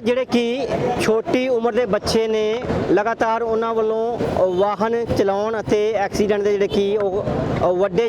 ਜਿਹੜੇ ਕਿ ਛੋਟੀ ਉਮਰ ਦੇ ਬੱਚੇ ਨੇ, ਲਗਾਤਾਰ ਉਹਨਾਂ ਵੱਲੋਂ ਵਾਹਨ ਚਲਾਉਣ ਅਤੇ ਐਕਸੀਡੈਂਟ ਦੇ ਜਿਹੜੇ ਕਿ ਉਹ ਵੱਡੇ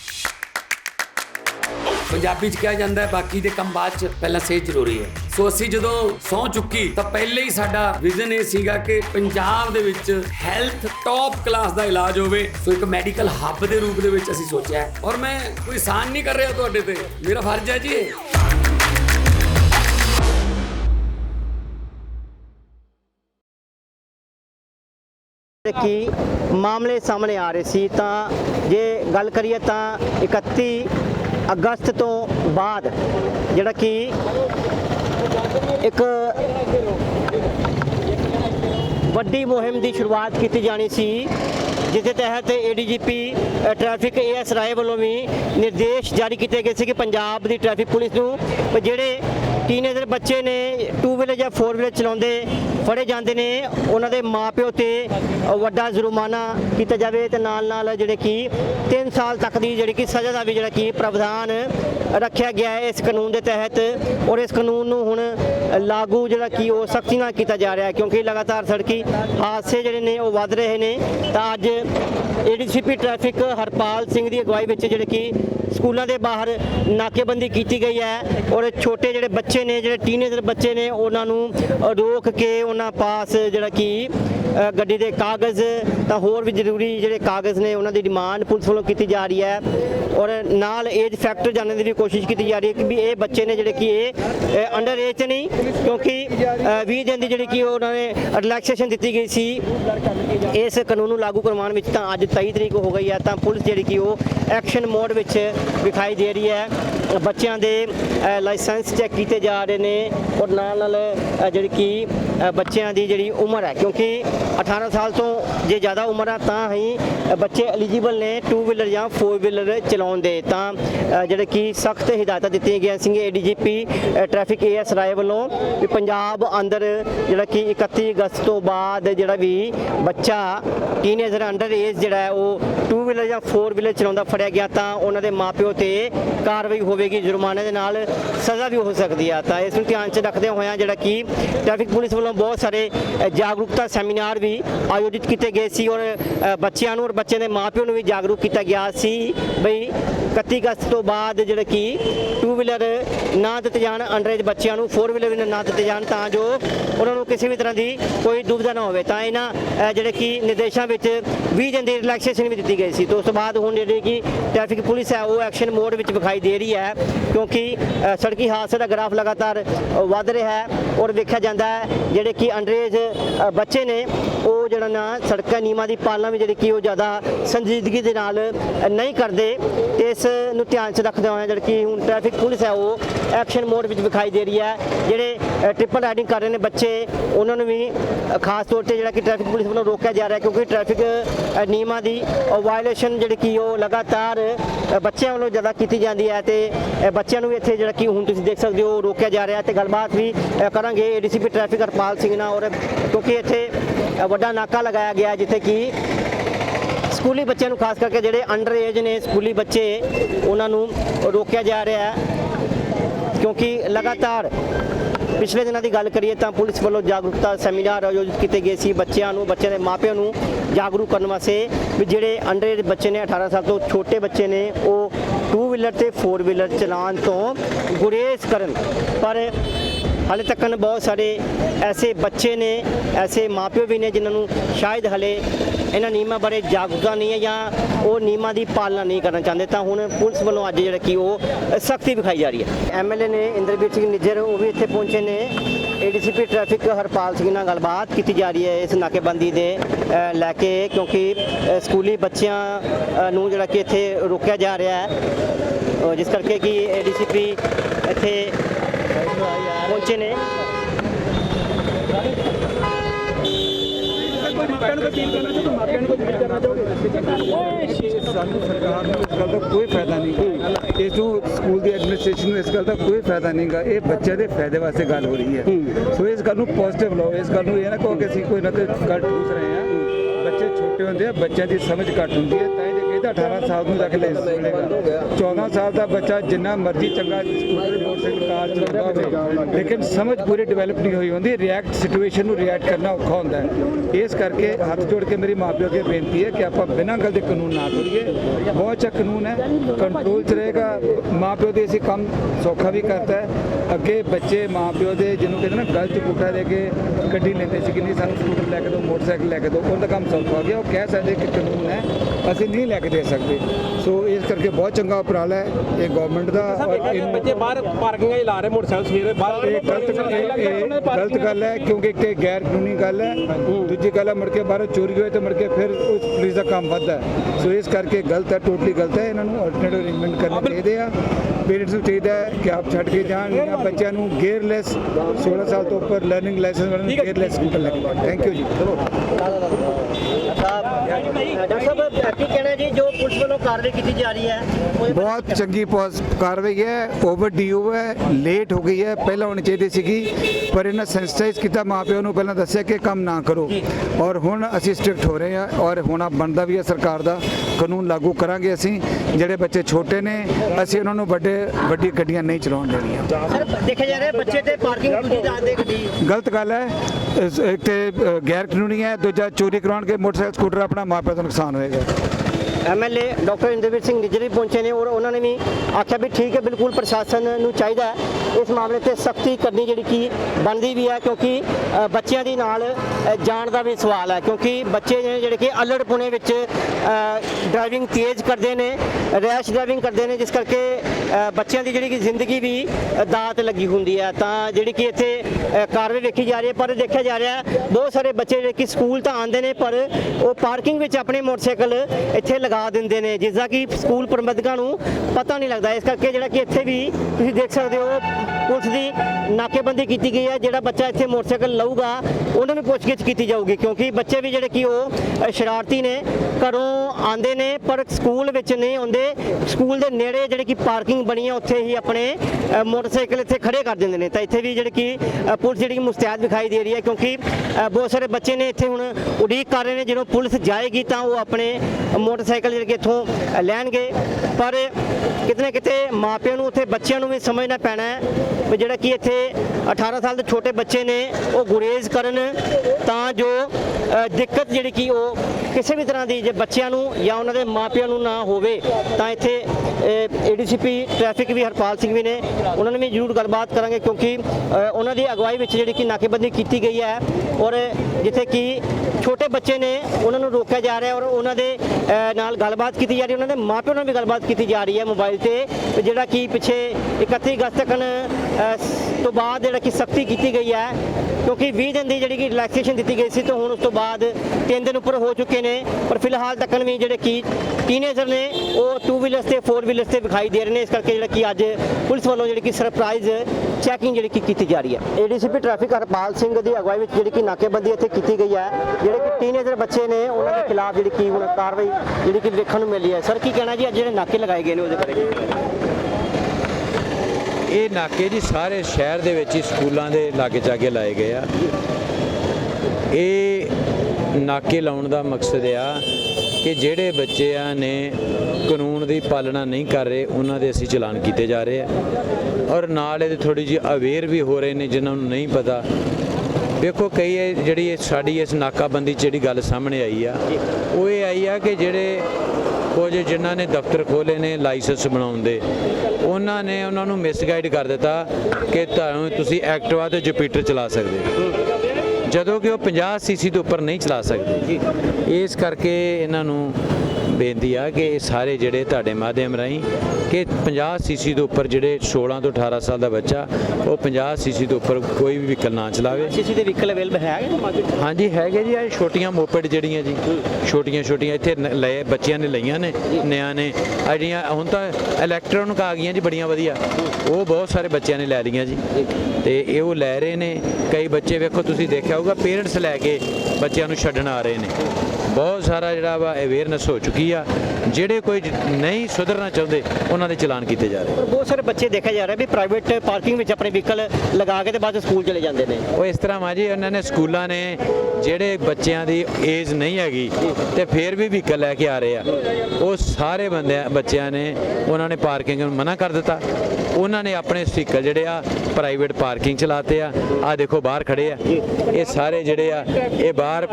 ਪੰਜਾਬੀ ਚ ਕਿਹਾ ਜਾਂਦਾ ਹੈ, ਬਾਕੀ ਦੇ ਕੰਮ ਬਾਅਦ ਚ ਪਹਿਲਾਂ ਸਿਹਤ ਜ਼ਰੂਰੀ ਹੈ। ਸੋ ਅਸੀਂ ਜਦੋਂ ਸੌ ਚੁੱਕੀ, ਤਾਂ ਪਹਿਲੇ ਹੀ ਸਾਡਾ ਵਿਜ਼ਨ ਇਹ ਸੀਗਾ ਕਿ ਪੰਜਾਬ ਦੇ ਵਿੱਚ ਹੈਲਥ ਟੌਪ ਕਲਾਸ ਦਾ ਇਲਾਜ ਹੋਵੇ। ਸੋ ਇੱਕ ਮੈਡੀਕਲ ਹੱਬ ਦੇ ਰੂਪ ਦੇ ਵਿੱਚ ਅਸੀਂ ਸੋਚਿਆ ਔਰ ਮੈਂ ਕੋਈ ਸਾਨ ਨਹੀਂ ਕਰ ਰਿਹਾ ਤੁਹਾਡੇ ਤੇ। ਮੇਰਾ ਫਰਜ਼ ਹੈ ਜੀ ਇਹ। ਮਾਮਲੇ ਸਾਹਮਣੇ ਆ ਰਹੇ ਸੀ, ਤਾਂ ਜੇ ਗੱਲ ਕਰੀਏ ਤਾਂ 31 ਅਗਸਤ ਤੋਂ ਬਾਅਦ ਜਿਹੜਾ ਕਿ ਇੱਕ ਵੱਡੀ ਮੁਹਿੰਮ ਦੀ ਸ਼ੁਰੂਆਤ ਕੀਤੀ ਜਾਣੀ ਸੀ ਜਿਸ ਦੇ ਤਹਿਤ ਏਡੀਜੀਪੀ ਟ੍ਰੈਫਿਕ ਏਐਸ ਰਾਏ ਵੱਲੋਂ ਵੀ ਨਿਰਦੇਸ਼ ਜਾਰੀ ਕੀਤੇ ਗਏ ਸੀ ਕਿ ਪੰਜਾਬ ਦੀ ਟ੍ਰੈਫਿਕ ਪੁਲਿਸ ਨੂੰ ਜਿਹੜੇ ਟੀਨੇਜਰ ਬੱਚੇ ਨੇ ਟੂ ਵੀਲਰ ਜਾਂ ਫੋਰ ਵੀਲਰ ਚਲਾਉਂਦੇ ਫੜੇ ਜਾਂਦੇ ਨੇ। ਉਹਨਾਂ ਦੇ ਮਾਪਿਓ ਤੇ ਵੱਡਾ ਜੁਰਮਾਨਾ ਕੀਤਾ ਜਾਵੇ ਤੇ ਨਾਲ ਨਾਲ ਜਿਹੜੇ ਕਿ 3 ਸਾਲ ਤੱਕ ਦੀ ਜਿਹੜੀ ਕਿ ਸਜ਼ਾ ਦਾ ਵੀ ਜਿਹੜਾ ਕਿ ਪ੍ਰਾਵਧਾਨ ਰੱਖਿਆ ਗਿਆ ਹੈ ਇਸ ਕਾਨੂੰਨ ਦੇ ਤਹਿਤ ਔਰ ਇਸ ਕਾਨੂੰਨ ਨੂੰ ਹੁਣ ਲਾਗੂ ਜਿਹੜਾ ਕਿ ਉਹ ਸਖਤੀ ਨਾਲ ਕੀਤਾ ਜਾ ਰਿਹਾ ਹੈ ਕਿਉਂਕਿ ਲਗਾਤਾਰ ਸੜਕੀ ਹਾਦਸੇ ਜਿਹੜੇ ਨੇ ਉਹ ਵੱਧ ਰਹੇ ਨੇ। ਤਾਂ ਅੱਜ ਏਡੀਸੀਪੀ ਟ੍ਰੈਫਿਕ ਹਰਪਾਲ ਸਿੰਘ ਦੀ ਅਗਵਾਈ ਵਿੱਚ ਜਿਹੜੇ ਕਿ ਸਕੂਲਾਂ ਦੇ ਬਾਹਰ ਨਾਕੇਬੰਦੀ ਕੀਤੀ ਗਈ ਹੈ ਔਰ ਛੋਟੇ ਜਿਹੜੇ ਬੱਚੇ ਨੇ, ਜਿਹੜੇ ਟੀਨੇਜਰ ਬੱਚੇ ਨੇ, ਉਹਨਾਂ ਨੂੰ ਰੋਕ ਕੇ ਉਹਨਾਂ ਪਾਸ ਜਿਹੜਾ ਕਿ ਗੱਡੀ ਦੇ ਕਾਗਜ਼ ਤਾਂ ਹੋਰ ਵੀ ਜ਼ਰੂਰੀ ਜਿਹੜੇ ਕਾਗਜ਼ ਨੇ ਉਹਨਾਂ ਦੀ ਡਿਮਾਂਡ ਪੁਲਿਸ ਵੱਲੋਂ ਕੀਤੀ ਜਾ ਰਹੀ ਹੈ। ਔਰ ਨਾਲ ਏਜ ਫੈਕਟਰ ਜਾਣਨ ਦੀ ਵੀ ਕੋਸ਼ਿਸ਼ ਕੀਤੀ ਜਾ ਰਹੀ ਹੈ ਕਿ ਵੀ ਇਹ ਬੱਚੇ ਨੇ ਜਿਹੜੇ ਕਿ ਇਹ ਅੰਡਰ ਏਜ ਤੇ ਨਹੀਂ ਕਿਉਂਕਿ ਅ, 20 ਦਿਨ ਦੀ ਜਿਹੜੀ ਕਿ ਉਹਨਾਂ ਨੇ ਰਿਲੈਕਸੇਸ਼ਨ ਦਿੱਤੀ ਗਈ ਸੀ ਇਸ ਕਾਨੂੰਨ ਨੂੰ ਲਾਗੂ ਕਰਵਾਉਣ ਵਿੱਚ ਤਾਂ ਅੱਜ 23 ਤਰੀਕ ਹੋ ਗਈ ਹੈ ਤਾਂ ਪੁਲਿਸ ਜਿਹੜੀ ਕਿ ਉਹ ਐਕਸ਼ਨ ਮੋਡ ਵਿੱਚ ਵਿਖਾਈ ਦੇ ਰਹੀ ਹੈ। ਬੱਚਿਆਂ ਦੇ ਲਾਇਸੈਂਸ ਚੈੱਕ ਕੀਤੇ ਜਾ ਰਹੇ ਨੇ ਔਰ ਨਾਲ ਨਾਲ ਜਿਹੜੀ ਕਿ ਬੱਚਿਆਂ ਦੀ ਜਿਹੜੀ ਉਮਰ ਹੈ ਕਿਉਂਕਿ 18 ਸਾਲ ਤੋਂ ਜੇ ਜ਼ਿਆਦਾ ਉਮਰ ਆ ਤਾਂ ਹੀ ਬੱਚੇ ਐਲੀਜੀਬਲ ਨੇ ਟੂ ਵੀਲਰ ਜਾਂ ਫੋਰ ਵੀਲਰ ਚਲਾਉਣ ਦੇ। ਤਾਂ ਅ, ਜਿਹੜੇ ਕਿ ਸਖਤ ਹਦਾਇਤਾਂ ਦਿੱਤੀਆਂ ਗਈਆਂ ਸੀ ਏਡੀਜੀਪੀ ਟ੍ਰੈਫਿਕ ਏਐਸ ਰਾਏ ਵੱਲੋਂ ਵੀ ਪੰਜਾਬ ਅੰਦਰ ਜਿਹੜਾ ਕਿ 31 ਅਗਸਤ ਤੋਂ ਬਾਅਦ ਜਿਹੜਾ ਵੀ ਬੱਚਾ ਟੀਨੇਜਰ ਅੰਡਰ ਏਜ ਜਿਹੜਾ ਹੈ ਉਹ ਟੂ ਵੀਲਰ ਜਾਂ ਫੋਰ ਵੀਲਰ ਚਲਾਉਂਦਾ ਫੜਿਆ ਗਿਆ ਤਾਂ ਉਹਨਾਂ ਦੇ ਮਾਪਿਓ ਤੇ ਕਾਰਵਾਈ ਹੋਵੇਗੀ ਜੁਰਮਾਨੇ ਦੇ ਨਾਲ ਸਜ਼ਾ ਵੀ ਹੋ ਸਕਦੀ ਆ। ਤਾਂ ਇਸ ਨੂੰ ਧਿਆਨ 'ਚ ਰੱਖਦੇ ਹੋਇਆਂ ਜਿਹੜਾ ਕਿ ਟ੍ਰੈਫਿਕ ਪੁਲਿਸ ਵੱਲੋਂ ਬਹੁਤ ਸਾਰੇ ਜਾਗਰੂਕਤਾ ਸੈਮੀਨਾਰ ਵੀ ਆਯੋਜਿਤ ਕੀਤੇ ਗਏ ਸੀ ਔਰ ਬੱਚਿਆਂ ਨੂੰ ਔਰ ਬੱਚਿਆਂ ਦੇ ਮਾਪਿਓ ਨੂੰ ਵੀ ਜਾਗਰੂਕ ਕੀਤਾ ਗਿਆ ਸੀ ਬਈ 31 ਅਗਸਤ ਤੋਂ ਬਾਅਦ ਜਿਹੜੇ ਕਿ ਟੂ ਵੀਲਰ ਨਾ ਦਿੱਤੇ ਜਾਣ ਅੰਡਰੇਜ ਬੱਚਿਆਂ ਨੂੰ ਫੋਰ ਵੀਲਰ ਵੀ ਨਾ ਦਿੱਤੇ ਜਾਣ ਤਾਂ ਜੋ ਉਹਨਾਂ ਨੂੰ ਕਿਸੇ ਵੀ ਤਰ੍ਹਾਂ ਦੀ ਕੋਈ ਦੁਬਿਧਾ ਨਾ ਹੋਵੇ। ਤਾਂ ਇਹਨਾਂ ਜਿਹੜੇ ਕਿ ਨਿਰਦੇਸ਼ਾਂ ਵਿੱਚ 20 ਦਿਨ ਦੀ ਰਿਲੈਕਸੇਸ਼ਨ ਵੀ ਦਿੱਤੀ ਗਈ ਸੀ। ਤੋਂ ਉਸ ਤੋਂ ਬਾਅਦ ਹੁਣ ਜਿਹੜੀ ਕਿ ਟ੍ਰੈਫਿਕ ਪੁਲਿਸ ਹੈ ਉਹ ਐਕਸ਼ਨ ਮੋਡ ਵਿੱਚ ਵਿਖਾਈ ਦੇ ਰਹੀ ਹੈ ਕਿਉਂਕਿ ਸੜਕੀ ਹਾਦਸੇ ਦਾ ਗ੍ਰਾਫ ਲਗਾਤਾਰ ਅ, ਵੱਧ ਰਿਹਾ ਹੈ ਔਰ ਵੇਖਿਆ ਜਾਂਦਾ ਹੈ ਜਿਹੜੇ ਕਿ ਅੰਡਰੇਜ ਬੱਚੇ ਨੇ ਉਹ ਜਿਹੜਾ ਨਾ ਸੜਕਾਂ ਨਿਯਮਾਂ ਦੀ ਪਾਲਣਾ ਵੀ ਜਿਹੜੀ ਕਿ ਉਹ ਜ਼ਿਆਦਾ ਸੰਜੀਦਗੀ ਦੇ ਨਾਲ ਨਹੀਂ ਕਰਦੇ। ਤੇ ਇਸ ਨੂੰ ਧਿਆਨ 'ਚ ਰੱਖਦੇ ਹੋਏ ਜਿਹੜੀ ਕਿ ਹੁਣ ਟ੍ਰੈਫਿਕ ਪੁਲਿਸ ਹੈ ਉਹ ਐਕਸ਼ਨ ਮੋਡ ਵਿੱਚ ਵਿਖਾਈ ਦੇ ਰਹੀ ਹੈ। ਜਿਹੜੇ ਟ੍ਰਿਪਲ ਰਾਈਡਿੰਗ ਕਰ ਰਹੇ ਨੇ ਬੱਚੇ ਉਹਨਾਂ ਨੂੰ ਵੀ ਖਾਸ ਤੌਰ ਤੇ ਜਿਹੜਾ ਕਿ ਟ੍ਰੈਫਿਕ ਪੁਲਿਸ ਵੱਲੋਂ ਰੋਕਿਆ ਜਾ ਰਿਹਾ ਕਿਉਂਕਿ ਟ੍ਰੈਫਿਕ ਨਿਯਮਾਂ ਦੀ ਵਾਇਲੇਸ਼ਨ ਜਿਹੜੀ ਕਿ ਉਹ ਲਗਾਤਾਰ ਬੱਚਿਆਂ ਵੱਲੋਂ ਜ਼ਿਆਦਾ ਕੀਤੀ ਜਾਂਦੀ ਹੈ ਤੇ ਬੱਚਿਆਂ ਨੂੰ ਵੀ ਇੱਥੇ ਜਿਹੜਾ ਕਿ ਹੁਣ ਤੁਸੀਂ ਦੇਖ ਸਕਦੇ ਹੋ ਰੋਕਿਆ ਜਾ ਰਿਹਾ ਤੇ ਗੱਲਬਾਤ ਵੀ ਅ, ਕਰਾਂਗੇ। ਏਡੀਸੀਪੀ ਟ੍ਰੈਫਿਕ ਹਰਪਾਲ ਸਿੰਘ ਨਾਲ ਔਰ ਕਿਉਂਕਿ ਇੱਥੇ ਵੱਡਾ ਨਾਕਾ ਲਗਾਇਆ ਗਿਆ ਜਿੱਥੇ ਕਿ ਸਕੂਲੀ ਬੱਚਿਆਂ ਨੂੰ, ਖਾਸ ਕਰਕੇ ਜਿਹੜੇ ਅੰਡਰ ਏਜ ਨੇ ਸਕੂਲੀ ਬੱਚੇ, ਉਹਨਾਂ ਨੂੰ ਰੋਕਿਆ ਜਾ ਰਿਹਾ ਹੈ। ਕਿਉਂਕਿ ਲਗਾਤਾਰ ਪਿਛਲੇ ਦਿਨਾਂ ਦੀ ਗੱਲ ਕਰੀਏ ਤਾਂ ਪੁਲਿਸ ਵੱਲੋਂ ਜਾਗਰੂਕਤਾ ਸੈਮੀਨਾਰ ਆਯੋਜਿਤ ਕੀਤੇ ਗਏ ਸੀ ਬੱਚਿਆਂ ਨੂੰ, ਬੱਚਿਆਂ ਦੇ ਮਾਪਿਆਂ ਨੂੰ ਜਾਗਰੂਕ ਕਰਨ ਵਾਸਤੇ। ਵੀ ਜਿਹੜੇ ਅੰਡਰ ਏਜ ਬੱਚੇ ਨੇ 18 ਸਾਲ ਤੋਂ ਛੋਟੇ ਬੱਚੇ ਨੇ, ਉਹ ਟੂ ਵੀਲਰ ਤੇ ਫੋਰ ਵੀਲਰ ਚਲਾਉਣ ਤੋਂ ਗੁਰੇਜ਼ ਕਰਨ। ਪਰ ਹਾਲੇ ਤੱਕ ਬਹੁਤ ਸਾਰੇ ਐਸੇ ਬੱਚੇ ਨੇ, ਐਸੇ ਮਾਪਿਓ ਵੀ ਨੇ ਜਿਨ੍ਹਾਂ ਨੂੰ ਸ਼ਾਇਦ ਹਲੇ ਇਹਨਾਂ ਨਿਯਮਾਂ ਬਾਰੇ ਜਾਗਰੂਕਤਾ ਨਹੀਂ ਹੈ ਜਾਂ ਉਹ ਨਿਯਮਾਂ ਦੀ ਪਾਲਣਾ ਨਹੀਂ ਕਰਨਾ ਚਾਹੁੰਦੇ, ਤਾਂ ਹੁਣ ਪੁਲਿਸ ਵੱਲੋਂ ਅੱਜ ਜਿਹੜਾ ਕਿ ਉਹ ਸਖਤੀ ਵਿਖਾਈ ਜਾ ਰਹੀ ਹੈ। ਐਮਐਲਏ ਨੇ ਇੰਦਰਵੀਰ ਸਿੰਘ ਨਿੱਜਰ, ਉਹ ਵੀ ਇੱਥੇ ਪਹੁੰਚੇ ਨੇ। ਏਡੀਸੀਪੀ ਟ੍ਰੈਫਿਕ ਹਰਪਾਲ ਸਿੰਘ ਨਾਲ ਗੱਲਬਾਤ ਕੀਤੀ ਜਾ ਰਹੀ ਹੈ ਇਸ ਨਾਕੇਬੰਦੀ ਦੇ ਲੈ ਕੇ, ਕਿਉਂਕਿ ਸਕੂਲੀ ਬੱਚਿਆਂ ਨੂੰ ਜਿਹੜਾ ਕਿ ਇੱਥੇ ਰੋਕਿਆ ਜਾ ਰਿਹਾ ਹੈ। ਜਿਸ ਕਰਕੇ ਕਿ ਏਡੀਸੀਪੀ ਇੱਥੇ ਪਹੁੰਚੇ ਨੇ। ਸਾਨੂੰ ਸਰਕਾਰ ਨੂੰ ਇਸ ਗੱਲ ਦਾ ਕੋਈ ਫਾਇਦਾ ਨਹੀਂ ਇਸ ਨੂੰ ਸਕੂਲ ਦੀ ਐਡਮਿਨਿਸਟ੍ਰੇਸ਼ਨ ਨੂੰ ਇਸ ਗੱਲ ਦਾ ਕੋਈ ਫਾਇਦਾ ਨਹੀਂਗਾ ਇਹ ਬੱਚੇ ਦੇ ਫਾਇਦੇ ਵਾਸਤੇ ਗੱਲ ਹੋ ਰਹੀ ਹੈ। ਸੋ ਇਸ ਗੱਲ ਨੂੰ ਪੋਜ਼ਿਟਿਵ ਲਓ। ਇਸ ਗੱਲ ਨੂੰ ਇਹ ਨਾ ਕਹੋ ਕਿ ਅਸੀਂ ਕੋਈ ਨਾ ਕੋਈ ਗੱਲ ਠੂਸ ਰਹੇ ਹਾਂ। ਬੱਚੇ ਛੋਟੇ ਹੁੰਦੇ ਆ ਬੱਚਿਆਂ ਦੀ ਸਮਝ ਘੱਟ ਹੁੰਦੀ ਹੈ ਤਾਂ 18 ਸਾਲ ਨੂੰ ਜਾ ਲਾਇਸੈਂਸ ਮਿਲੇਗਾ 14 ਸਾਲ ਦਾ ਬੱਚਾ ਜਿੰਨਾ ਮਰਜ਼ੀ ਚੰਗਾ ਸਕੂਟਰ ਮੋਟਰਸਾਈਕਲ ਕਾਰ ਚਲਾਉਂਦਾ ਹੋਵੇ, ਲੇਕਿਨ ਸਮਝ ਪੂਰੀ ਡਿਵੈਲਪ ਨਹੀਂ ਹੋਈ ਹੁੰਦੀ ਰਿਐਕਟ ਸਿਚੁਏਸ਼ਨ ਨੂੰ ਰਿਐਕਟ ਕਰਨਾ ਔਖਾ ਹੁੰਦਾ ਹੈ। ਇਸ ਕਰਕੇ ਹੱਥ ਜੋੜ ਕੇ ਮੇਰੀ ਮਾਪਿਓ ਅੱਗੇ ਬੇਨਤੀ ਹੈ ਕਿ ਆਪਾਂ ਬਿਨਾਂ ਗੱਲ ਦੇ ਕਾਨੂੰਨ ਨਾ ਤੋੜੀਏ ਬਹੁਤ ਅੱਛਾ ਕਾਨੂੰਨ ਹੈ ਕੰਟਰੋਲ 'ਚ ਰਹੇਗਾ। ਮਾਪਿਓ ਦੇ ਅਸੀਂ ਕੰਮ ਸੌਖਾ ਵੀ ਕਰਤਾ ਹੈ। ਅੱਗੇ ਬੱਚੇ ਮਾਪਿਓ ਦੇ ਜਿਹਨੂੰ ਕਹਿੰਦੇ ਨਾ ਗਲਤ ਪੁੱਠਾ ਦੇ ਕੇ ਗੱਡੀ ਲੈਂਦੇ ਸੀ ਕਿ ਨਹੀਂ ਸਾਨੂੰ ਸਕੂਟਰ ਲੈ ਕੇ ਦਿਓ ਮੋਟਰਸਾਈਕਲ ਲੈ ਕੇ ਦਿਓ ਉਹਦਾ ਕੰਮ ਸੌਖਾ ਹੋ ਗਿਆ, ਉਹ ਕਹਿ ਸਕਦੇ ਕਿ ਕਾਨੂੰਨ ਹੈ, ਅਸੀਂ ਨਹੀਂ ਲੈ ਕੇ ਦੇ ਸਕਦੇ। ਸੋ ਇਸ ਕਰਕੇ ਬਹੁਤ ਚੰਗਾ ਉਪਰਾਲਾ ਹੈ। ਇਹ ਗਵਰਨਮੈਂਟ ਦਾ ਔਰ ਬੱਚੇ ਬਾਹਰ ਪਾਰਕਿੰਗਾਂ 'ਚ ਲਾ ਰਹੇ ਮੋਟਰਸਾਈਕਲ ਸਵੇਰੇ ਬਾਹਰ ਇਹ ਗਲਤ ਇਹ ਗਲਤ ਗੱਲ ਹੈ ਕਿਉਂਕਿ ਇੱਕ ਗੈਰ ਕਾਨੂੰਨੀ ਗੱਲ ਹੈ। ਦੂਜੀ ਗੱਲ ਹੈ ਮੁੜ ਕੇ ਬਾਹਰੋਂ ਚੋਰੀ ਹੋਏ ਤੇ ਮੁੜ ਕੇ ਫਿਰ ਉਸ ਪੁਲਿਸ ਦਾ ਕੰਮ ਵੱਧਦਾ ਹੈ। ਸੋ ਇਸ ਕਰਕੇ ਗਲਤ ਹੈ ਟੋਟਲੀ ਗਲਤ ਹੈ। ਇਹਨਾਂ ਨੂੰ ਆਲਟਰਨੇਟਿਵ ਅਰੇਂਜਮੈਂਟ ਕਰਨੇ ਚਾਹੀਦੇ ਆ। ਪੇਰੈਂਟਸ ਨੂੰ ਚਾਹੀਦਾ ਹੈ ਕਿ ਆਪ ਛੱਡ ਕੇ ਜਾਣ ਇਹਨਾਂ ਬੱਚਿਆਂ ਨੂੰ ਗੇਅਰਲੈਸ 16 ਸਾਲ ਤੋਂ ਉੱਪਰ ਲਰਨਿੰਗ ਲਾਇਸੈਂਸ ਵਾਲਿਆਂ ਨੂੰ ਗੇਅਰਲੈਸ ਸਕੂਟਰ ਲੈ ਕੇ ਥੈਂਕ ਯੂ ਜੀ। ਡਾਕਟਰ ਸਾਹਿਬ ਕੀ ਕਹਿਣਾ ਜੀ? ਜੋ ਪੁਲਿਸ ਵੱਲੋਂ ਕਾਰਵਾਈ ਕੀਤੀ ਜਾ ਰਹੀ ਹੈ ਉਹਦੇ ਬਾਰੇ ਬਹੁਤ ਚੰਗੀ ਪੋਸ ਕਾਰਵਾਈ ਹੈ ਓਵਰ ਡਿਊ ਹੈ ਲੇਟ ਹੋ ਗਈ ਹੈ ਪਹਿਲਾਂ ਹੋਣੀ ਚਾਹੀਦੀ ਸੀਗੀ ਪਰ ਇਹਨਾਂ ਸੈਂਸਿਟਾਈਜ਼ ਕੀਤਾ ਮਾਪਿਆਂ ਨੂੰ ਪਹਿਲਾਂ ਦੱਸਿਆ ਕਿ ਕੰਮ ਨਾ ਕਰੋ। ਔਰ ਹੁਣ ਅਸੀਂ ਸਟ੍ਰਿਕਟ ਹੋ ਰਹੇ ਹਾਂ ਔਰ ਹੋਣਾ ਬਣਦਾ ਵੀ ਹੈ ਸਰਕਾਰ ਦਾ ਕਾਨੂੰਨ ਲਾਗੂ ਕਰਾਂਗੇ ਅਸੀਂ ਜਿਹੜੇ ਬੱਚੇ ਛੋਟੇ ਨੇ ਅਸੀਂ ਉਹਨਾਂ ਨੂੰ ਵੱਡੇ ਵੱਡੀ ਗੱਡੀਆਂ ਨਹੀਂ ਚਲਾਉਣ ਦੇਣੀਆਂ। ਸਰ ਦੇਖਿਆ ਜਾ ਰਿਹਾ ਬੱਚੇ ਤੇ ਪਾਰਕਿੰਗ ਦੂਜੀ ਤੇ ਗੱਡੀ। ਗਲਤ ਗੱਲ ਹੈ ਇੱਕ ਤੇ ਗੈਰ ਕਾਨੂੰਨੀ ਹੈ ਦੂਜਾ ਚੋਰੀ ਕਰਾਉਣ ਕੇ ਮੋਟਰਸਾਈਕਲ ਸਕੂਟਰ ਆਪਣਾ ਮਾਪਿਆਂ ਦਾ ਨੁਕਸਾਨ ਹੋਏਗਾ। ਐਮਐਲਏ ਡਾਕਟਰ ਇੰਦਰਵੀਰ ਸਿੰਘ ਨਿੱਜਰ ਵੀ ਪਹੁੰਚੇ ਨੇ ਔਰ ਉਹਨਾਂ ਨੇ ਵੀ ਆਖਿਆ ਵੀ ਠੀਕ ਹੈ, ਬਿਲਕੁਲ ਪ੍ਰਸ਼ਾਸਨ ਨੂੰ ਚਾਹੀਦਾ ਹੈ। ਇਸ ਮਾਮਲੇ ਤੇ ਸਖਤੀ ਕਰਨੀ ਜਿਹੜੀ ਕਿ ਬਣਦੀ ਵੀ ਹੈ ਕਿਉਂਕਿ ਬੱਚਿਆਂ ਦੀ ਨਾਲ ਜਾਣ ਦਾ ਵੀ ਸਵਾਲ ਹੈ ਕਿਉਂਕਿ ਬੱਚੇ ਜਿਹੜੇ ਕਿ ਅਲੜ ਪੁਣੇ ਵਿੱਚ ਡਰਾਈਵਿੰਗ ਤੇਜ਼ ਕਰਦੇ ਨੇ ਰੈਸ਼ ਡਰਾਈਵਿੰਗ ਕਰਦੇ ਨੇ ਜਿਸ ਕਰਕੇ ਬੱਚਿਆਂ ਦੀ ਜਿਹੜੀ ਕਿ ਜ਼ਿੰਦਗੀ ਵੀ ਦਾਤ ਲੱਗੀ ਹੁੰਦੀ ਹੈ। ਤਾਂ ਜਿਹੜੀ ਕਿ ਇੱਥੇ ਅ, ਕਾਰਵਾਈ ਵੇਖੀ ਜਾ ਰਹੀ ਹੈ ਪਰ ਦੇਖਿਆ ਜਾ ਰਿਹਾ ਬਹੁਤ ਸਾਰੇ ਬੱਚੇ ਜਿਹੜੇ ਕਿ ਸਕੂਲ ਤਾਂ ਆਉਂਦੇ ਨੇ ਪਰ ਉਹ ਪਾਰਕਿੰਗ ਵਿੱਚ ਆਪਣੇ ਮੋਟਰਸਾਈਕਲ ਇੱਥੇ ਲਗਾ ਦਿੰਦੇ ਨੇ ਜਿਸ ਦਾ ਕਿ ਸਕੂਲ ਪ੍ਰਬੰਧਕਾਂ ਨੂੰ ਪਤਾ ਨਹੀਂ ਲੱਗਦਾ। ਇਸ ਕਰਕੇ ਜਿਹੜਾ ਕਿ ਇੱਥੇ ਵੀ ਤੁਸੀਂ ਦੇਖ ਸਕਦੇ ਹੋ ਪੁਲਿਸ ਦੀ ਨਾਕੇਬੰਦੀ ਕੀਤੀ ਗਈ ਹੈ, ਜਿਹੜਾ ਬੱਚਾ ਇੱਥੇ ਮੋਟਰਸਾਈਕਲ ਲਊਗਾ, ਉਹਨਾਂ ਨੂੰ ਪੁੱਛਗਿੱਛ ਕੀਤੀ ਜਾਊਗੀ, ਕਿਉਂਕਿ ਬੱਚੇ ਵੀ ਜਿਹੜੇ ਕਿ ਉਹ ਸ਼ਰਾਰਤੀ ਨੇ ਘਰੋਂ ਆਉਂਦੇ ਨੇ, ਪਰ ਸਕੂਲ ਵਿੱਚ ਨਹੀਂ ਆਉਂਦੇ। ਸਕੂਲ ਦੇ ਨੇੜੇ ਜਿਹੜੇ ਕਿ ਪਾਰਕਿੰਗ ਬਣੀ ਹੈ ਉੱਥੇ ਹੀ ਆਪਣੇ ਮੋਟਰਸਾਈਕਲ ਇੱਥੇ ਖੜੇ ਕਰ ਦਿੰਦੇ ਨੇ। ਤਾਂ ਇੱਥੇ ਵੀ ਜਿਹੜੀ ਕਿ ਪੁਲਿਸ ਜਿਹੜੀ ਕਿ ਮੁਸਤੈਦ ਵਿਖਾਈ ਦੇ ਰਹੀ ਹੈ, ਕਿਉਂਕਿ ਬਹੁਤ ਸਾਰੇ ਬੱਚੇ ਨੇ ਇੱਥੇ ਹੁਣ ਉਡੀਕ ਕਰ ਰਹੇ ਨੇ। ਜਦੋਂ ਪੁਲਿਸ ਜਾਏਗੀ ਤਾਂ ਉਹ ਆਪਣੇ ਮੋਟਰਸਾਈਕਲ ਜਿਹੜੇ ਕਿ ਇੱਥੋਂ ਲੈਣਗੇ। ਪਰ ਕਿਤੇ ਨਾ ਕਿਤੇ ਮਾਪਿਆਂ ਨੂੰ, ਉੱਥੇ ਬੱਚਿਆਂ ਨੂੰ ਵੀ ਸਮਝਣਾ ਪੈਣਾ ਹੈ ਵੀ ਜਿਹੜਾ ਕਿ ਇੱਥੇ 18 ਸਾਲ ਦੇ ਛੋਟੇ ਬੱਚੇ ਨੇ, ਉਹ ਗੁਰੇਜ਼ ਕਰਨ ਤਾਂ ਜੋ ਦਿੱਕਤ ਜਿਹੜੀ ਕਿ ਉਹ ਕਿਸੇ ਵੀ ਤਰ੍ਹਾਂ ਦੀ ਜੇ ਬੱਚਿਆਂ ਨੂੰ ਜਾਂ ਉਹਨਾਂ ਦੇ ਮਾਪਿਆਂ ਨੂੰ ਨਾ ਹੋਵੇ, ਤਾਂ ਇੱਥੇ ਏਡੀਸੀਪੀ ਟ੍ਰੈਫਿਕ ਵੀ ਹਰਪਾਲ ਸਿੰਘ ਵੀ ਨੇ, ਉਹਨਾਂ ਨੇ ਵੀ ਜ਼ਰੂਰ ਗੱਲਬਾਤ ਕਰਾਂਗੇ ਕਿਉਂਕਿ ਉਹਨਾਂ ਦੀ ਅਗਵਾਈ ਵਿੱਚ ਜਿਹੜੀ ਕਿ ਨਾਕੇਬੰਦੀ ਕੀਤੀ ਗਈ ਹੈ ਔਰ ਜਿੱਥੇ ਕਿ ਛੋਟੇ ਬੱਚੇ ਨੇ, ਉਹਨਾਂ ਨੂੰ ਰੋਕਿਆ ਜਾ ਰਿਹਾ ਔਰ ਉਹਨਾਂ ਦੇ ਨਾਲ ਗੱਲਬਾਤ ਕੀਤੀ ਜਾ ਰਹੀ, ਉਹਨਾਂ ਦੇ ਮਾਪਿਆਂ ਨਾਲ ਵੀ ਗੱਲਬਾਤ ਕੀਤੀ ਜਾ ਰਹੀ ਹੈ ਮੋਬਾਈਲ ਤੇ ਤੇ ਜਿਹੜਾ ਕਿ ਪਿੱਛੇ 31 ਅਗਸਤ ਤੱਕ ਤੋਂ ਬਾਅਦ ਜਿਹੜਾ ਕਿ ਸਖਤੀ ਕੀਤੀ ਗਈ ਹੈ, ਕਿਉਂਕਿ 20 ਦਿਨ ਦੀ ਜਿਹੜੀ ਕਿ ਰਿਲੈਕਸੇਸ਼ਨ ਦਿੱਤੀ ਗਈ ਸੀ, ਤੇ ਹੁਣ ਉਸ ਤੋਂ ਬਾਅਦ 3 ਦਿਨ ਉੱਪਰ ਹੋ ਚੁੱਕੇ ਨੇ, ਪਰ ਫਿਲਹਾਲ ਤੱਕ ਵੀ ਜਿਹੜੇ ਕਿ ਟੀਨੇਜਰ ਨੇ, ਉਹ 2 ਵੀਲਰਸ ਤੇ 4 ਵੀਲਰਸ ਤੇ ਵਿਖਾਈ ਦੇ ਰਹੇ ਨੇ, ਇਸ ਕਰਕੇ ਜਿਹੜਾ ਕਿ ਅੱਜ ਪੁਲਿਸ ਵੱਲੋਂ ਜਿਹੜੀ ਕਿ ਸਰਪ੍ਰਾਈਜ਼ ਚੈਕਿੰਗ ਜਿਹੜੀ ਕਿ ਕੀਤੀ ਜਾ ਰਹੀ ਹੈ। ਏਡੀਸੀਪੀ ਟ੍ਰੈਫਿਕ ਹਰਪਾਲ ਸਿੰਘ ਦੀ ਅਗਵਾਈ ਵਿੱਚ ਜਿਹੜੀ ਕਿ ਨਾਕੇਬੰਦੀ ਇੱਥੇ ਕੀਤੀ ਗਈ ਹੈ। ਜਿਹੜੇ ਕਿ ਟੀਨੇਜਰ ਬੱਚੇ ਨੇ, ਉਹਨਾਂ ਦੇ ਖਿਲਾਫ ਜਿਹੜੀ ਕਿ ਹੁਣ ਕਾਰਵਾਈ ਜਿਹੜੀ ਕਿ ਵੇਖਣ ਨੂੰ ਮਿਲੀ ਹੈ। ਸਰ ਕੀ ਕਹਿਣਾ ਜੀ? ਅੱਜ ਜਿਹੜੇ ਨਾਕੇ ਲਗਾਏ ਗਏ ਨੇ, ਉਹਦੇ ਬਾਰੇ ਇਹ ਨਾਕੇ ਜੀ ਸਾਰੇ ਸ਼ਹਿਰ ਦੇ ਵਿੱਚ ਹੀ ਸਕੂਲਾਂ ਦੇ ਲਾਗੇ ਚਾਗੇ ਲਾਏ ਗਏ ਆ। ਇਹ ਨਾਕੇ ਲਾਉਣ ਦਾ ਮਕਸਦ ਆ ਕਿ ਜਿਹੜੇ ਬੱਚਿਆਂ ਨੇ ਕਾਨੂੰਨ ਦੀ ਪਾਲਣਾ ਨਹੀਂ ਕਰ ਰਹੇ, ਉਹਨਾਂ ਦੇ ਅਸੀਂ ਚਲਾਨ ਕੀਤੇ ਜਾ ਰਹੇ ਆ। ਔਰ ਨਾਲ ਇਹਦੇ ਥੋੜੀ ਜਿਹੀ ਅਵੇਅਰ ਵੀ ਹੋ ਰਹੇ ਨੇ, ਜਿਨ੍ਹਾਂ ਨੂੰ ਨਹੀਂ ਪਤਾ। ਵੇਖੋ, ਕਈ ਜਿਹੜੀ ਸਾਡੀ ਇਸ ਨਾਕਾਬੰਦੀ 'ਚ ਜਿਹੜੀ ਗੱਲ ਸਾਹਮਣੇ ਆਈ ਆ, ਉਹ ਇਹ ਆਈ ਆ ਕਿ ਜਿਹੜੇ ਕੁਝ ਜਿਨ੍ਹਾਂ ਨੇ ਦਫ਼ਤਰ ਖੋਲੇ ਨੇ, ਲਾਇਸੈਂਸ ਬਣਾਉਣ ਦੇ, ਉਹਨਾਂ ਨੇ ਉਹਨਾਂ ਨੂੰ ਮਿਸਗਾਈਡ ਕਰ ਦਿੱਤਾ ਕਿ ਤੁਹਾਨੂੰ ਤੁਸੀਂ ਐਕਟਿਵਾ ਤੇ ਜੁਪੀਟਰ ਚਲਾ ਸਕਦੇ ਹੋ। ਜਦੋਂ ਕਿ ਉਹ 50 ਸੀਸੀ ਤੋਂ ਉੱਪਰ ਨਹੀਂ ਚਲਾ ਸਕਦੇ। ਇਸ ਕਰਕੇ ਇਹਨਾਂ ਨੂੰ ਬੇਨਤੀ ਆ ਕਿ ਇਹ ਸਾਰੇ ਜਿਹੜੇ ਤੁਹਾਡੇ ਮਾਧਿਅਮ ਰਾਹੀਂ ਕਿ 50 ਸੀਸੀ ਤੋਂ ਉੱਪਰ ਜਿਹੜੇ 16 ਤੋਂ 18 ਸਾਲ ਦਾ ਬੱਚਾ ਉਹ 50 ਸੀਸੀ ਤੋਂ ਉੱਪਰ ਕੋਈ ਵੀ ਵਹੀਕਲ ਨਾ ਚਲਾਵੇ। ਸੀਸੀ ਦੇ ਵਹੀਕਲ ਅਵੇਲੇਬਲ ਹੈ ਮਾਰਕੀਟ ਹਾਂਜੀ ਹੈਗੇ ਜੀ ਇਹ ਛੋਟੀਆਂ ਮੋਪਡ ਜਿਹੜੀਆਂ ਜੀ ਛੋਟੀਆਂ ਛੋਟੀਆਂ ਇੱਥੇ ਲਏ ਬੱਚਿਆਂ ਨੇ ਲਈਆਂ ਨੇ ਨਿਆਂ ਨੇ। ਜਿਹੜੀਆਂ ਹੁਣ ਤਾਂ ਇਲੈਕਟ੍ਰੋਨਿਕ ਆ ਗਈਆਂ ਜੀ ਬੜੀਆਂ ਵਧੀਆ। ਉਹ ਬਹੁਤ ਸਾਰੇ ਬੱਚਿਆਂ ਨੇ ਲੈ ਲਈਆਂ ਜੀ। ਤੇ ਇਹ ਉਹ ਲੈ ਰਹੇ ਨੇ। ਕਈ ਬੱਚੇ ਵੇਖੋ ਤੁਸੀਂ ਦੇਖਿਆ ਹੋਊਗਾ ਪੇਰੈਂਟਸ ਲੈ ਕੇ ਬੱਚਿਆਂ ਨੂੰ ਛੱਡਣ ਆ ਰਹੇ ਨੇ। ਬਹੁਤ ਸਾਰਾ ਜਿਹੜਾ ਵਾ ਅਵੇਅਰਨੈਸ ਹੋ ਚੁੱਕੀ ਆ। ਜਿਹੜੇ ਕੋਈ ਨਹੀਂ ਸੁਧਰਨਾ ਚਾਹੁੰਦੇ ਉਹਨਾਂ ਦੇ ਚਲਾਨ ਕੀਤੇ ਜਾ ਰਹੇ। ਪਰ ਬਹੁਤ ਸਾਰੇ ਬੱਚੇ ਦੇਖਿਆ ਜਾ ਰਿਹਾ ਵੀ ਪ੍ਰਾਈਵੇਟ ਪਾਰਕਿੰਗ ਵਿੱਚ ਆਪਣੇ ਵਹੀਕਲ ਲਗਾ ਕੇ ਤੇ ਬਾਅਦ ਸਕੂਲ ਚਲੇ ਜਾਂਦੇ ਨੇ। ਉਹ ਇਸ ਤਰ੍ਹਾਂ ਵਾ ਜੀ ਉਹਨਾਂ ਨੇ ਸਕੂਲਾਂ ਨੇ ਜਿਹੜੇ ਬੱਚਿਆਂ ਦੀ ਏਜ ਨਹੀਂ ਹੈਗੀ ਤੇ ਫਿਰ ਵੀ ਵਹੀਕਲ ਲੈ ਕੇ ਆ ਰਹੇ ਆ, ਉਹ ਸਾਰੇ ਬੰਦਿਆਂ ਬੱਚਿਆਂ ਨੇ ਉਹਨਾਂ ਨੇ ਪਾਰਕਿੰਗ ਨੂੰ ਮਨਾ ਕਰ ਦਿੱਤਾ। ਉਹਨਾਂ ਨੇ ਆਪਣੇ ਵਹੀਕਲ ਜਿਹੜੇ ਆ ਪ੍ਰਾਈਵੇਟ ਪਾਰਕਿੰਗ ਚਲਾਤੇ ਆ। ਆ ਦੇਖੋ ਬਾਹਰ ਖੜੇ ਆ। ਇਹ ਸਾਰੇ ਜਿਹੜੇ ਆ, ਇਹ ਬਾਹਰ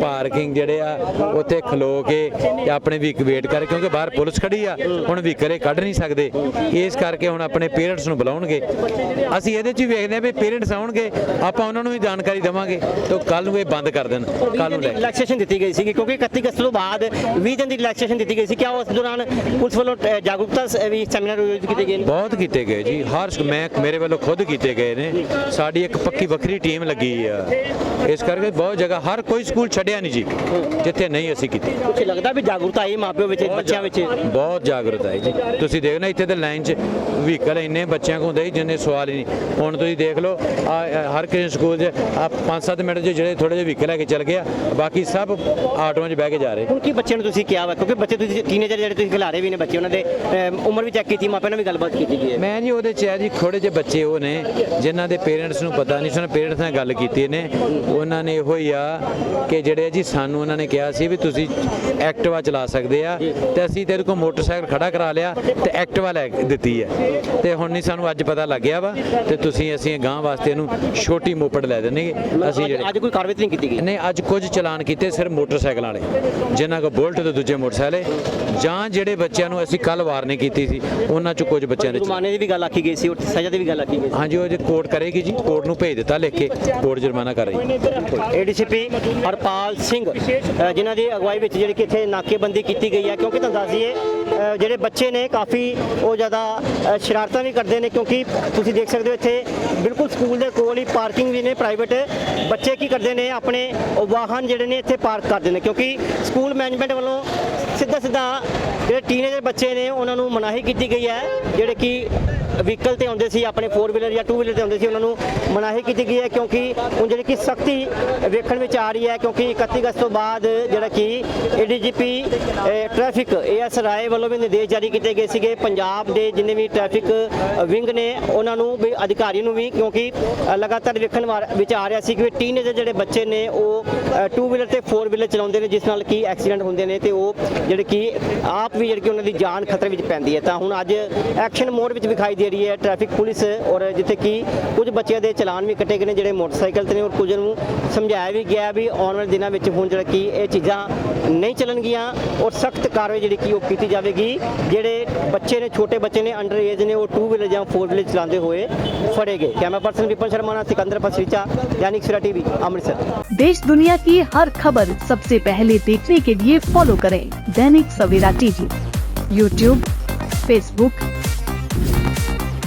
ਪਾਰਕਿੰਗ ਜਿਹੜੇ ਆ, ਉੱਥੇ ਖਲੋ ਕੇ ਤੇ ਆਪਣੇ ਵੀਕ ਵੇਟ ਕਰ, ਕਿਉਂਕਿ ਬਾਹਰ ਪੁਲਿਸ ਖੜੀ ਆ। ਹੁਣ ਵਹੀਕਲ ਇਹ ਕੱਢ ਨਹੀਂ ਸਕਦੇ। ਇਸ ਕਰਕੇ ਹੁਣ ਆਪਣੇ ਪੇਰੈਂਟਸ ਨੂੰ ਬੁਲਾਉਣਗੇ। ਅਸੀਂ ਇਹਦੇ 'ਚ ਵੀ ਵੇਖਦੇ ਆ ਵੀ ਪੇਰੈਂਟਸ ਆਉਣਗੇ, ਆਪਾਂ ਉਹਨਾਂ ਨੂੰ ਵੀ ਜਾਣਕਾਰੀ ਦੇਵਾਂਗੇ। ਤੇ ਕੱਲ ਨੂੰ ਇਹ ਬੰਦ ਕਰ ਦੇਣ ਕੱਲ ਨੂੰ ਲੈ ਕੇ। ਰਿਲੈਕਸੇਸ਼ਨ ਦਿੱਤੀ ਗਈ ਸੀ ਕਿਉਂਕਿ 31 ਅਗਸਤ ਤੋਂ ਬਾਅਦ 20 ਦਿਨ ਦੀ ਰਿਲੈਕਸੇਸ਼ਨ ਦਿੱਤੀ ਗਈ ਸੀ। ਕਿਆ ਉਸ ਦੌਰਾਨ ਪੁਲਿਸ ਵੱਲੋਂ ਅ, ਜਾਗਰੂਕਤਾ ਸ- ਵੀ ਸੈਮੀਨਾਰ ਆਯੋਜਿਤ ਕੀਤੇ ਗਏ ਨੇ? ਬਹੁਤ ਕੀਤੇ ਗਏ ਜੀ। ਹਰ ਸ- ਮੈਂ ਮੇਰੇ ਵੱਲੋਂ ਖੁਦ ਕੀਤੇ ਗਏ ਨੇ। ਸਾਡੀ ਇੱਕ ਪੱਕੀ ਵੱਖਰੀ ਟੀਮ ਲੱਗੀ ਆ। ਇਸ ਕਰਕੇ ਬਹੁਤ ਜਗ੍ਹਾ ਹਰ ਕੋਈ ਸਕੂਲ ਛੱਡਿਆ ਨਹੀਂ ਜੀ ਜਿੱਥੇ ਨਹੀਂ ਅਸੀਂ ਕੀਤੀ। ਕੁਝ ਲੱਗਦਾ ਵੀ ਜਾਗਰੂਕਤਾ ਆਈ ਮਾਪਿਓ ਵਿੱਚ ਬੱਚਿਆਂ ਵਿੱਚ? ਬਹੁਤ ਜਾਗਰੂਕ ਹੈ ਜੀ। ਤੁਸੀਂ ਦੇਖਣਾ ਇੱਥੇ ਤੇ ਲਾਈਨ 'ਚ ਵਹੀਕਲ ਇੰਨੇ ਬੱਚਿਆਂ ਕੋਲ ਹੁੰਦੇ ਸੀ ਜਿੰਨੇ ਸਵਾਲ ਹੀ ਨਹੀਂ। ਹੁਣ ਤੁਸੀਂ ਦੇਖ ਲਓ ਹਰ ਕਿਸੇ ਸਕੂਲ 'ਚ ਆ 5-7 ਮਿੰਟ 'ਚ ਜਿਹੜੇ ਥੋੜੇ ਜਿਹੇ ਵਹੀਕਲ ਲੈ ਕੇ ਚੱਲ ਗਿਆ। ਬਾਕੀ ਸਭ ਆਟੋਆਂ 'ਚ ਬਹਿ ਕੇ ਜਾ ਰਹੇ। ਹੁਣ ਕੀ ਬੱਚਿਆਂ ਨੂੰ ਤੁਸੀਂ ਕਿਹਾ ਵਾ? ਕਿਉਂਕਿ ਬੱਚੇ ਤੁਸੀਂ ਟੀਨੇਜਰ ਜਿਹੜੇ ਤੁਸੀਂ ਖਿਲਾਰੇ ਵੀ ਨੇ ਬੱਚੇ ਉਹਨਾਂ ਦੇ ਉਮਰ ਵੀ ਚੈੱਕ ਕੀਤੀ ਮਾਪਿਆਂ ਨਾਲ ਵੀ ਗੱਲਬਾਤ ਕੀਤੀ ਗਈ ਹੈ। ਮੈਂ ਜੀ ਉਹਦੇ 'ਚ ਹੈ ਜੀ ਥੋੜੇ ਜਿਹੇ ਬੱਚੇ ਉਹ ਨੇ ਜਿਨ੍ਹਾਂ ਦੇ ਪੇਰੈਂਟਸ ਨੂੰ ਪਤਾ ਨਹੀਂ ਸਨ ਪੇਰੈਂਟਸ ਨਾਲ ਗੱਲ ਕੀਤੀ ਨੇ ਉਹਨਾਂ ਨੇ ਇਹੋ ਹੀ ਆ ਕਿ ਜਿਹੜੇ ਜੀ ਸਾਨੂੰ ਉਹਨਾਂ ਨੇ ਕਿਹਾ ਸੀ ਵੀ ਤੁਸੀਂ ਐਕਟਿਵਾ ਚਲਾ ਸਕਦੇ ਆ ਤੇ ਅਸੀਂ ਤੇਰੇ ਕੋਲ ਮੋਟਰਸਾਈਕਲ ਖੜਾ ਕਰਾ ਲਿਆ ਤੇ ਐਕਟਿਵਾ ਲੈ ਕੇ ਦਿੱਤੀ ਹੈ। ਤੇ ਹੁਣ ਨਹੀਂ ਸਾਨੂੰ ਅੱਜ ਪਤਾ ਲੱਗਿਆ ਵਾ ਤੇ ਤੁਸੀਂ ਅਸੀਂ ਗਾਂ ਵਾਸਤੇ ਇਹਨੂੰ ਛੋਟੀ ਮੋਪੜ ਲੈ ਦੇਣਗੇ ਅਸੀਂ ਅੱਜ- ਜਿਹੜੇ ਅੱਜ ਕੋਈ ਕਾਰਵਾਈ ਤਾਂ ਨਹੀਂ ਕੀਤੀ ਗਈ। ਨਹੀਂ ਅੱਜ ਕੁਝ ਚਲਾਨ ਕੀਤੇ ਸਿਰਫ ਮੋਟਰਸਾਈਕਲਾਂ ਵਾਲੇ ਜਿਨ੍ਹਾਂ ਕੋ ਬੁਲਟ ਤੇ ਦੂਜੇ ਮੋਟਰਸਾਈਕਲ ਜਾਂ ਜਿਹੜੇ ਬੱਚਿਆਂ ਨੂੰ ਅਸੀਂ ਕੱਲ ਵਾਰਨਿੰਗ ਕੀਤੀ ਸੀ ਉਹਨਾਂ ਚ ਕੁਝ ਬੱਚਿਆਂ ਦੇ ਜੁਰਮਾਨੇ ਦੀ ਵੀ ਗੱਲ ਆਖੀ ਗਈ ਸੀ ਔਰ ਸਜ਼ਾ ਦੀ ਵੀ ਗੱਲ ਆਖੀ ਗਈ ਹਾਂਜੀ ਉਹ ਜੇ ਕੋਰਟ ਕਰੇਗੀ ਜੀ ਕੋਰਟ ਨੂੰ ਭੇਜ ਦਿੱਤਾ ਲਿਖ ਕੇ ਕੋਰਟ ਜੁਰਮਾਨਾ ਕਰ ਰਹੀ ਏਡੀਸੀਪੀ ਹਰਪਾਲ ਸਿੰਘ ਜਿਨ੍ਹਾਂ ਦੀ ਅਗਵਾਈ ਵਿੱਚ ਜਿਹੜੀ ਕਿ ਇੱਥੇ ਨਾਕੇਬੰਦੀ ਕੀਤੀ ਗਈ ਹੈ ਕਿਉਂਕਿ ਤੁਹਾਨੂੰ ਦੱਸ ਦਈਏ ਜਿਹੜੇ ਬੱਚੇ ਨੇ ਕਾਫੀ ਉਹ ਜ਼ਿਆਦਾ ਸ਼ਰਾਰਤਾਂ ਵੀ ਕਰਦੇ ਨੇ ਕਿਉਂਕਿ ਤੁਸੀਂ ਦੇਖ ਸਕਦੇ ਹੋ ਇੱਥੇ ਬਿਲਕੁਲ ਸਕੂਲ ਦੇ ਕੋਲ ਹੀ ਪਾਰਕਿੰਗ ਵੀ ਨੇ ਪ੍ਰਾਈਵੇਟ ਬੱਚੇ ਕੀ ਕਰਦੇ ਨੇ ਆਪਣੇ ਵਾਹਨ ਜਿਹੜੇ ਨੇ ਇੱਥੇ ਪਾਰਕ ਕਰਦੇ ਨੇ, ਕਿਉਂਕਿ ਸਕੂਲ ਮੈਨੇਜਮੈਂਟ ਵੱਲੋਂ ਸਿੱਧਾ ਸਿੱਧਾ ਜਿਹੜੇ ਟੀਨੇਜਰ ਬੱਚੇ ਨੇ, ਉਹਨਾਂ ਨੂੰ ਮਨਾਹੀ ਕੀਤੀ ਗਈ ਹੈ, ਜਿਹੜੇ ਕਿ ਵਹੀਕਲ ਤੇ ਆਉਂਦੇ ਸੀ, ਆਪਣੇ 4 ਵੀਲਰ ਜਾਂ 2 ਵੀਲਰ ਤੇ ਆਉਂਦੇ ਸੀ, ਉਹਨਾਂ ਨੂੰ ਮਨਾਹੀ ਕੀਤੀ ਗਈ ਹੈ ਕਿਉਂਕਿ ਹੁਣ ਜਿਹੜੀ ਕਿ ਸਖਤੀ ਵੇਖਣ ਵਿੱਚ ਆ ਰਹੀ ਹੈ ਕਿਉਂਕਿ 31 ਅਗਸਤ ਤੋਂ ਬਾਅਦ ਜਿਹੜਾ ਕਿ ਏਡੀਜੀਪੀ ਟ੍ਰੈਫਿਕ ਏਐਸ ਰਾਏ ਵੱਲੋਂ ਵੀ ਨਿਰਦੇਸ਼ ਜਾਰੀ ਕੀਤੇ ਗਏ ਸੀਗੇ। ਪੰਜਾਬ ਦੇ ਜਿੰਨੇ ਵੀ ਟ੍ਰੈਫਿਕ ਵਿੰਗ ਨੇ, ਉਹਨਾਂ ਨੂੰ ਵੀ ਅਧਿਕਾਰੀ ਨੂੰ ਵੀ ਕਿਉਂਕਿ ਲਗਾਤਾਰ ਵੇਖਣ ਵਾਰ- ਵਿੱਚ ਆ ਰਿਹਾ ਸੀ ਕਿ ਟੀਨੇਜਰ ਜਿਹੜੇ ਬੱਚੇ ਨੇ, ਉਹ 2 ਵੀਲਰ ਤੇ 4 ਵੀਲਰ ਚਲਾਉਂਦੇ ਨੇ, ਜਿਸ ਨਾਲ ਕਿ ਐਕਸੀਡੈਂਟ ਹੁੰਦੇ ਨੇ ਤੇ ਉਹ ਜਿਹੜੇ ਕਿ ਆਪ ਵੀ ਜਿਹੜੀ ਕਿ ਉਹਨਾਂ ਦੀ ਜਾਨ ਖਤਰੇ ਵਿੱਚ ਪੈਂਦੀ ਹੈ। ਤਾਂ ਹੁਣ ਅੱਜ ਐਕਸ਼ਨ ਮੋਡ ਵਿੱਚ ਵਿਖਾਈ ਦੇ ਰਹੀ ਹੈ ਟ੍ਰੈਫਿਕ ਪੁਲਿਸ ਔਰ ਜਿੱਥੇ ਕਿ ਕੁਝ ਬੱਚਿਆਂ ਦੇ ਚਲਾਨ ਵੀ ਕੱਟੇ ਗਏ ਨੇ ਜਿਹੜੇ ਮੋਟਰਸਾਈਕਲ ਤੇ ਨੇ ਔਰ ਕੁਝ ਨੂੰ ਸਮਝਾਇਆ ਵੀ ਗਿਆ ਵੀ ਆਉਣ ਵਾਲੇ ਦਿਨਾਂ ਵਿੱਚ ਹੁਣ ਜਿਹੜਾ ਕਿ ਇਹ ਚੀਜ਼ਾਂ ਨਹੀਂ ਚੱਲਣਗੀਆਂ ਔਰ ਸਖਤ ਕਾਰਵਾਈ ਜਿਹੜੀ ਕਿ ਉਹ ਕੀਤੀ ਜਾਵੇਗੀ ਜਿਹੜੇ ਬੱਚੇ ਨੇ ਛੋਟੇ ਬੱਚੇ ਨੇ ਅੰਡਰ ਏਜ ਨੇ ਉਹ 2 ਵੀਲਰ ਜਾਂ 4 ਵੀਲਰ ਚਲਾਉਂਦੇ ਹੋਏ ਫੜੇ ਗਏ ਕੈਮਰਾ ਪਰਸਨ ਵਿਪਨ ਸ਼ਰਮਾ ਨਾਲ सिकंदर पसरीचा दैनिक सवेरा टीवी अमृतसर देश दुनिया की हर खबर सबसे पहले देखने के लिए फॉलो करें Dainik Savera TV YouTube Facebook